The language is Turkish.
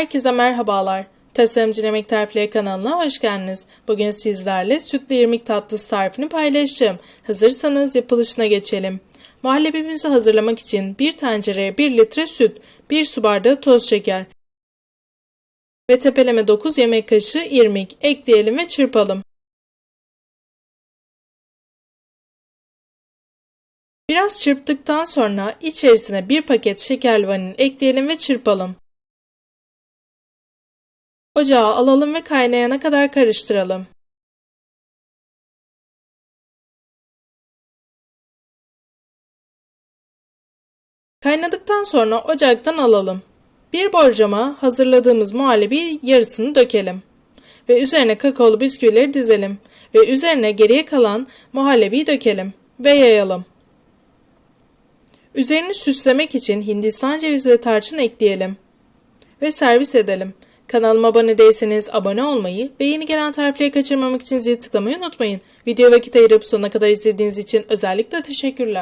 Herkese merhabalar. Tasarımcı Yemek Tarifleri kanalına hoş geldiniz. Bugün sizlerle sütlü irmik tatlısı tarifini paylaşacağım. Hazırsanız yapılışına geçelim. Muhallebimizi hazırlamak için bir tencereye 1 litre süt, 1 su bardağı toz şeker ve tepeleme 9 yemek kaşığı irmik ekleyelim ve çırpalım. Biraz çırptıktan sonra içerisine bir paket şekerli vanilin ekleyelim ve çırpalım. Ocağa alalım ve kaynayana kadar karıştıralım. Kaynadıktan sonra ocaktan alalım. Bir borcama hazırladığımız muhallebi yarısını dökelim. Ve üzerine kakaolu bisküvileri dizelim. Ve üzerine geriye kalan muhallebiyi dökelim. Ve yayalım. Üzerini süslemek için hindistan cevizi ve tarçın ekleyelim. Ve servis edelim. Kanalıma abone değilseniz abone olmayı ve yeni gelen tarifleri kaçırmamak için zil tıklamayı unutmayın. Video vakit ayırıp sonuna kadar izlediğiniz için özellikle teşekkürler.